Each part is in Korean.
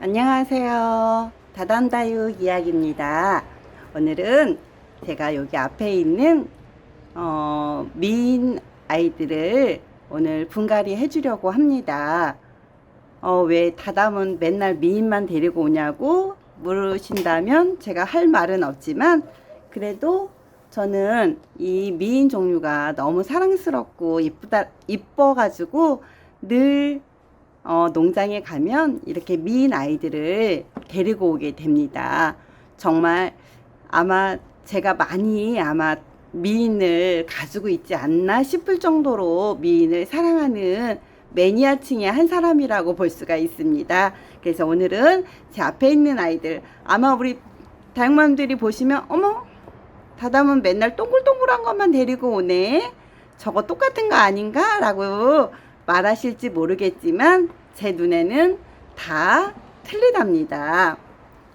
안녕하세요. 다담다육 이야기입니다. 오늘은 제가 여기 앞에 있는 어, 미인 아이들을 오늘 분갈이 해주려고 합니다. 어, 왜 다담은 맨날 미인만 데리고 오냐고 물으신다면 제가 할 말은 없지만 그래도 저는 이 미인 종류가 너무 사랑스럽고 이쁘다 이뻐가지고 늘 어, 농장에 가면 이렇게 미인 아이들을 데리고 오게 됩니다. 정말 아마 제가 많이 아마 미인을 가지고 있지 않나 싶을 정도로 미인을 사랑하는 매니아층의 한 사람이라고 볼 수가 있습니다. 그래서 오늘은 제 앞에 있는 아이들 아마 우리 다육맘들이 보시면 어머 다담은 맨날 동글동글한 것만 데리고 오네. 저거 똑같은 거 아닌가? 라고 말하실지 모르겠지만 제 눈에는 다 틀리답니다.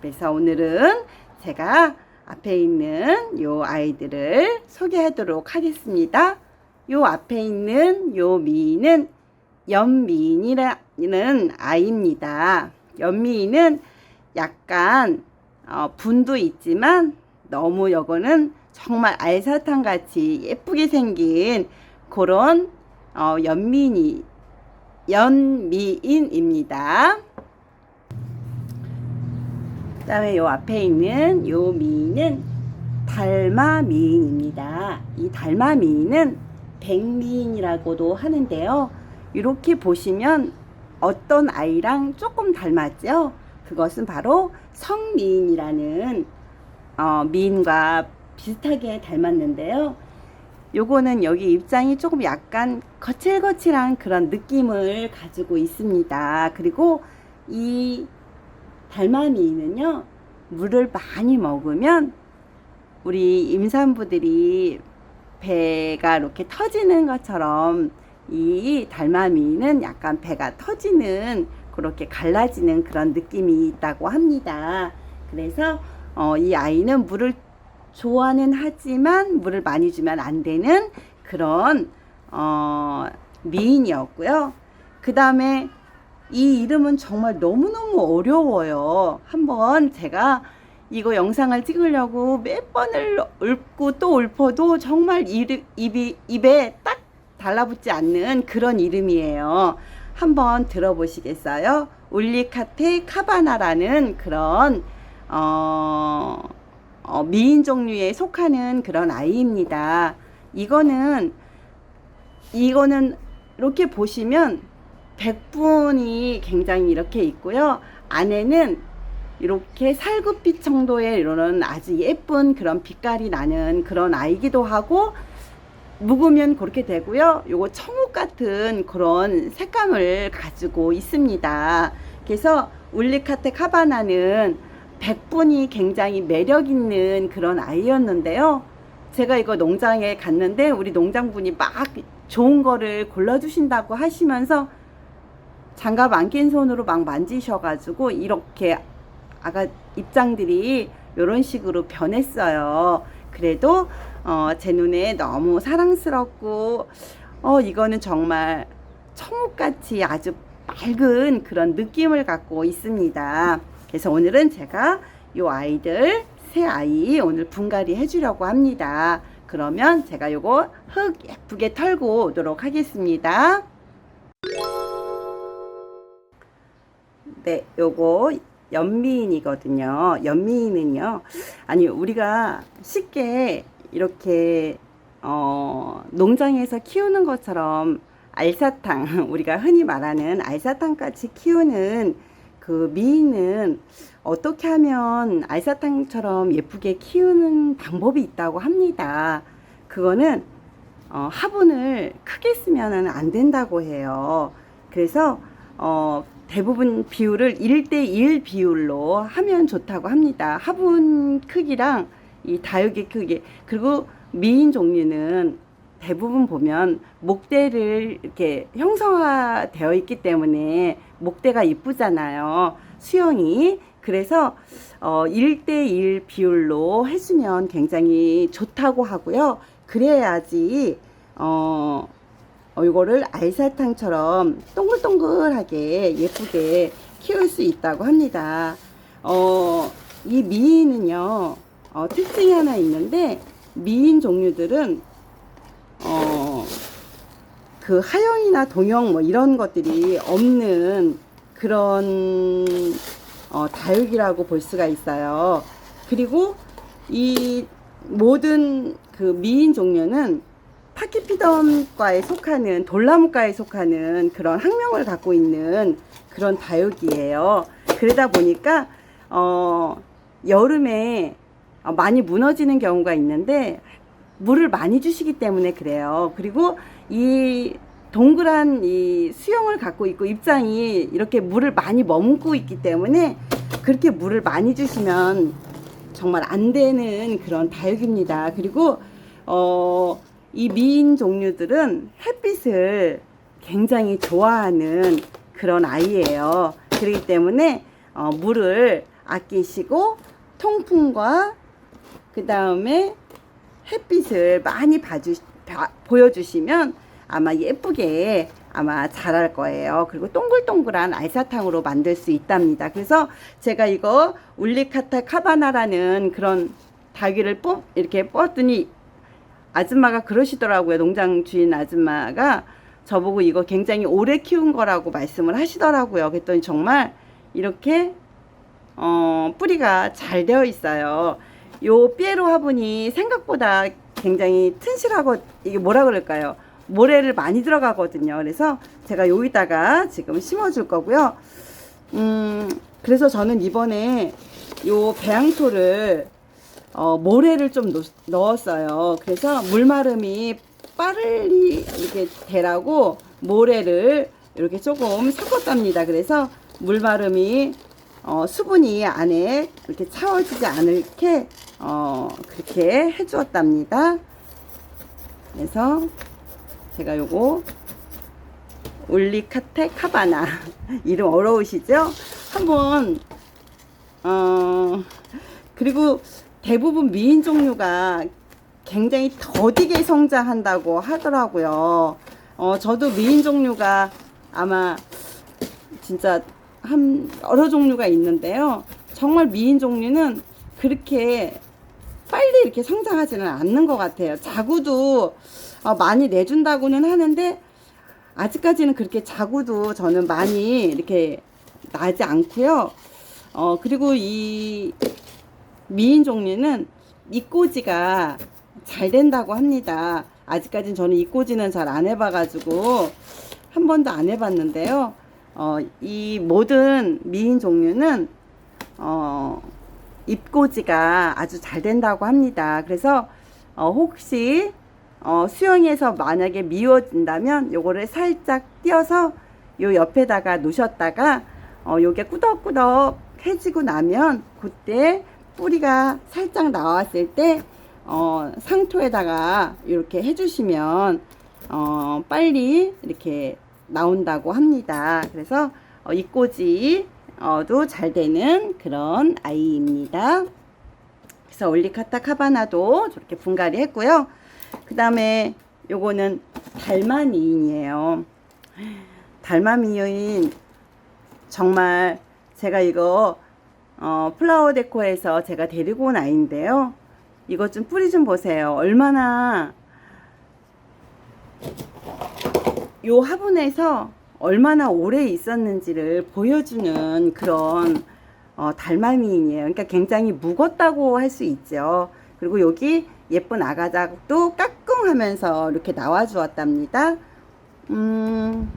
그래서 오늘은 제가 앞에 있는 요 아이들을 소개하도록 하겠습니다. 요 앞에 있는 요 미인은 연미인이라는 아이입니다. 연미인은 약간 어, 분도 있지만 너무 요거는 정말 알사탕 같이 예쁘게 생긴 그런 어, 연미인이 연미인입니다. 그다음에 요 앞에 있는 요 미인은 달마 미인입니다. 이 달마 미인은 백미인이라고도 하는데요. 이렇게 보시면 어떤 아이랑 조금 닮았죠? 그것은 바로 성미인이라는 어, 미인과 비슷하게 닮았는데요. 요거는 여기 입장이 조금 약간 거칠거칠한 그런 느낌을 가지고 있습니다. 그리고 이 달마미는요, 물을 많이 먹으면 우리 임산부들이 배가 이렇게 터지는 것처럼 이 달마미는 약간 배가 터지는 그렇게 갈라지는 그런 느낌이 있다고 합니다. 그래서 어, 이 아이는 물을 좋아는 하지만 물을 많이 주면 안 되는 그런 어, 미인이었고요. 그 다음에 이 이름은 정말 너무너무 어려워요. 한번 제가 이거 영상을 찍으려고 몇 번을 읊고 또 읊어도 정말 이르, 입이, 입에 딱 달라붙지 않는 그런 이름이에요. 한번 들어보시겠어요? 울리카테 카바나라는 그런 어, 어, 미인 종류에 속하는 그런 아이입니다. 이거는 이거는 이렇게 보시면 백분이 굉장히 이렇게 있고요. 안에는 이렇게 살구빛 정도의 이런 아주 예쁜 그런 빛깔이 나는 그런 아이기도 하고 묵으면 그렇게 되고요. 요거 청욱 같은 그런 색감을 가지고 있습니다. 그래서 울리카테 카바나는 백분이 굉장히 매력 있는 그런 아이였는데요. 제가 이거 농장에 갔는데 우리 농장분이 막 좋은 거를 골라주신다고 하시면서 장갑 안 낀 손으로 막 만지셔가지고 이렇게 아가 입장들이 이런 식으로 변했어요. 그래도 어, 제 눈에 너무 사랑스럽고 어, 이거는 정말 청옥같이 아주 맑은 그런 느낌을 갖고 있습니다. 그래서 오늘은 제가 요 아이들 새 아이 오늘 분갈이 해주려고 합니다. 그러면 제가 요거 흙 예쁘게 털고 오도록 하겠습니다. 네, 요거 연미인이거든요. 연미인은요. 아니, 우리가 쉽게 이렇게 어, 농장에서 키우는 것처럼 알사탕, 우리가 흔히 말하는 알사탕 같이 키우는 그 미인은 어떻게 하면 알사탕처럼 예쁘게 키우는 방법이 있다고 합니다. 그거는 어, 화분을 크게 쓰면 안 된다고 해요. 그래서 어, 대부분 비율을 1대1 비율로 하면 좋다고 합니다. 화분 크기랑 이 다육의 크기 그리고 미인 종류는 대부분 보면 목대를 이렇게 형성화되어 있기 때문에 목대가 이쁘잖아요. 수영이. 그래서 어 1대1 비율로 해주면 굉장히 좋다고 하고요. 그래야지 어, 어 이거를 알사탕처럼 동글동글하게 예쁘게 키울 수 있다고 합니다. 어, 이 미인은요 어, 특징이 하나 있는데 미인 종류들은 어, 그 하영이나 동영 뭐 이런 것들이 없는 그런 어, 다육이라고 볼 수가 있어요. 그리고 이 모든 그 미인 종류는 파키피덤과에 속하는 돌나무과에 속하는 그런 학명을 갖고 있는 그런 다육이에요. 그러다 보니까 어, 여름에 어, 많이 무너지는 경우가 있는데 물을 많이 주시기 때문에 그래요. 그리고 이 동그란 이 수영을 갖고 있고 입장이 이렇게 물을 많이 머금고 있기 때문에 그렇게 물을 많이 주시면 정말 안 되는 그런 다육입니다. 그리고 어, 이 미인 종류들은 햇빛을 굉장히 좋아하는 그런 아이예요. 그렇기 때문에 어, 물을 아끼시고 통풍과 그 다음에 햇빛을 많이 봐주, 봐- 보여주시면 아마 예쁘게 아마 자랄 거예요. 그리고 동글동글한 알사탕으로 만들 수 있답니다. 그래서 제가 이거 울리카타 카바나라는 그런 닭이를 뽑 이렇게 뻗더니 아줌마가 그러시더라고요. 농장 주인 아줌마가 저보고 이거 굉장히 오래 키운 거라고 말씀을 하시더라고요. 그랬더니 정말 이렇게 어, 뿌리가 잘 되어 있어요. 요 피에로 화분이 생각보다 굉장히 튼실하고 이게 뭐라 그럴까요? 모래를 많이 들어가거든요. 그래서 제가 여기다가 지금 심어 줄 거고요. 음, 그래서 저는 이번에 요 배양토를 어, 모래를 좀 넣, 넣었어요. 그래서 물마름이 빠르리 이렇게 되라고 모래를 이렇게 조금 섞었답니다. 그래서 물마름이 어, 수분이 안에 이렇게 차워지지 않게 어, 그렇게 해주었답니다. 그래서 제가 요거 울리카테 카바나 이름 어려우시죠? 한번 어 그리고 대부분 미인 종류가 굉장히 더디게 성장한다고 하더라고요. 어 저도 미인 종류가 아마 진짜 한 여러 종류가 있는데요. 정말 미인 종류는 그렇게 빨리 이렇게 성장하지는 않는 것 같아요. 자구도 어, 많이 내준다고는 하는데 아직까지는 그렇게 자구도 저는 많이 이렇게 나지 않고요. 어 그리고 이 미인 종류는 이꼬지가 잘 된다고 합니다. 아직까지는 저는 이꼬지는 잘 안 해봐가지고 한 번도 안 해봤는데요. 어, 이 모든 미인 종류는 어, 잎꽂이가 아주 잘 된다고 합니다. 그래서 어, 혹시 어, 수영에서 만약에 미워진다면 요거를 살짝 띄어서 요 옆에다가 놓으셨다가 어, 요게 꾸덕꾸덕 해지고 나면 그때 뿌리가 살짝 나왔을 때 어, 상토에다가 이렇게 해주시면 어, 빨리 이렇게 나온다고 합니다. 그래서 어, 이꼬지도 잘 되는 그런 아이입니다. 그래서 올리카타 카바나도 저렇게 분갈이 했고요. 그 다음에 요거는 달마미인이에요. 달마미인 정말 제가 이거 어, 플라워 데코에서 제가 데리고 온 아이인데요. 이거 좀 뿌리 좀 보세요. 얼마나 요 화분에서 얼마나 오래 있었는지를 보여주는 그런 어, 달마미인이에요. 그러니까 굉장히 묵었다고 할 수 있죠. 그리고 여기 예쁜 아가작도 까꿍하면서 이렇게 나와 주었답니다. 음,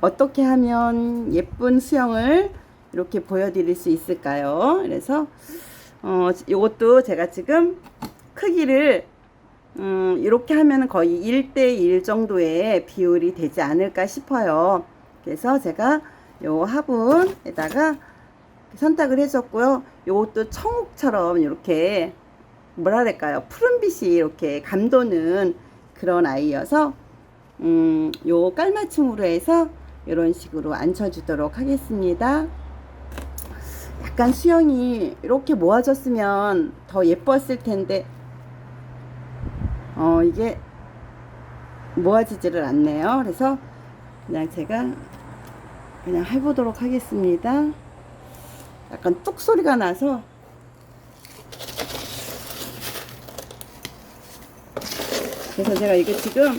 어떻게 하면 예쁜 수영을 이렇게 보여드릴 수 있을까요? 그래서 어, 이것도 제가 지금 크기를 음, 이렇게 하면 거의 1대1 정도의 비율이 되지 않을까 싶어요. 그래서 제가 요 화분에다가 선택을 해줬고요. 요것도 청옥처럼 이렇게 뭐라 그럴까요? 푸른빛이 이렇게 감도는 그런 아이여서 음, 요 깔맞춤으로 해서 이런 식으로 앉혀주도록 하겠습니다. 약간 수영이 이렇게 모아졌으면 더 예뻤을 텐데 어, 이게 모아지지를 않네요. 그래서 그냥 제가 그냥 해보도록 하겠습니다. 약간 뚝 소리가 나서 그래서 제가 이게 지금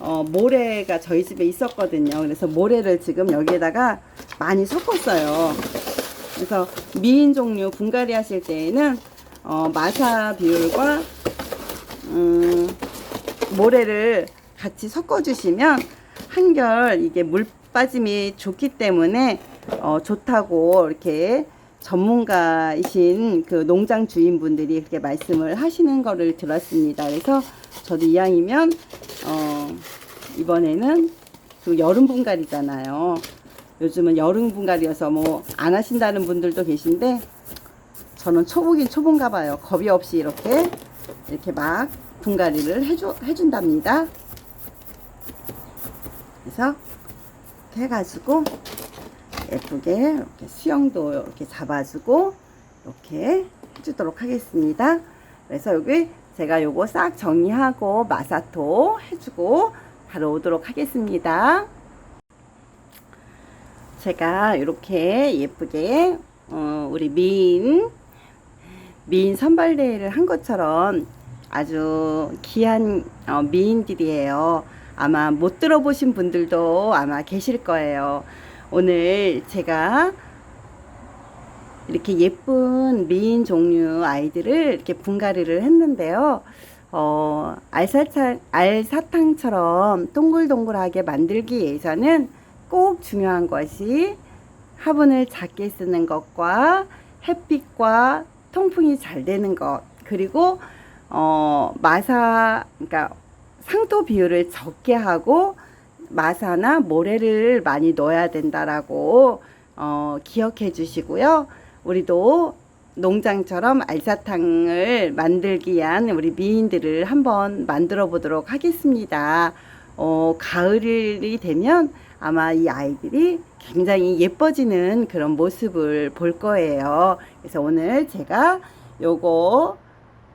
어, 모래가 저희 집에 있었거든요. 그래서 모래를 지금 여기에다가 많이 섞었어요. 그래서 미인 종류 분갈이 하실 때에는 어, 마사 비율과 음, 모래를 같이 섞어 주시면 한결 이게 물 빠짐이 좋기 때문에 어, 좋다고 이렇게 전문가이신 그 농장 주인분들이 그렇게 말씀을 하시는 거를 들었습니다. 그래서 저도 이왕이면 어, 이번에는 그 여름 분갈이잖아요. 요즘은 여름 분갈이어서 뭐 안 하신다는 분들도 계신데 저는 초보긴 초보인가 봐요. 겁이 없이 이렇게 이렇게 막 분갈이를 해줘, 해준답니다. 그래서 이렇게 해가지고 예쁘게 이렇게 수영도 이렇게 잡아주고 이렇게 해주도록 하겠습니다. 그래서 여기 제가 요거 싹 정리하고 마사토 해주고 바로 오도록 하겠습니다. 제가 이렇게 예쁘게 어, 우리 미인 미인 선발대회를 한 것처럼 아주 귀한 어, 미인들이에요. 아마 못 들어보신 분들도 아마 계실 거예요. 오늘 제가 이렇게 예쁜 미인 종류 아이들을 이렇게 분갈이를 했는데요. 어, 알사탕, 알사탕처럼 동글동글하게 만들기 위해서는 꼭 중요한 것이 화분을 작게 쓰는 것과 햇빛과 통풍이 잘 되는 것 그리고 어, 마사 그러니까 상토 비율을 적게 하고 마사나 모래를 많이 넣어야 된다라고 어, 기억해 주시고요. 우리도 농장처럼 알사탕을 만들기 위한 우리 미인들을 한번 만들어 보도록 하겠습니다. 어, 가을이 되면 아마 이 아이들이 굉장히 예뻐지는 그런 모습을 볼 거예요. 그래서 오늘 제가 요거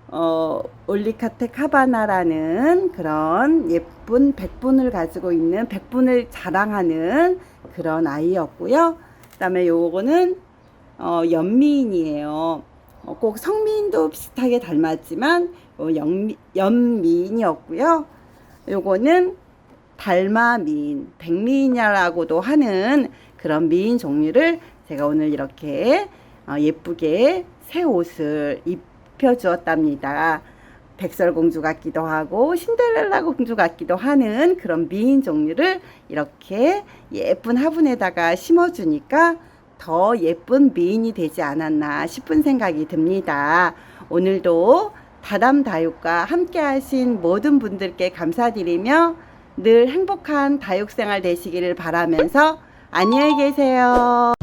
어, 올리카테 카바나라는 그런 예쁜 백분을 가지고 있는 백분을 자랑하는 그런 아이였고요. 그 다음에 요거는 어, 연미인이에요. 어, 꼭 성미인도 비슷하게 닮았지만 어, 연미, 연미인이었고요. 요거는 달마미인, 백미인이라고도 하는 그런 미인 종류를 제가 오늘 이렇게 어, 예쁘게 새 옷을 입혀주었답니다. 백설공주 같기도 하고 신데렐라 공주 같기도 하는 그런 미인 종류를 이렇게 예쁜 화분에다가 심어주니까 더 예쁜 미인이 되지 않았나 싶은 생각이 듭니다. 오늘도 다담다육과 함께 하신 모든 분들께 감사드리며 늘 행복한 다육생활 되시기를 바라면서 안녕히 계세요.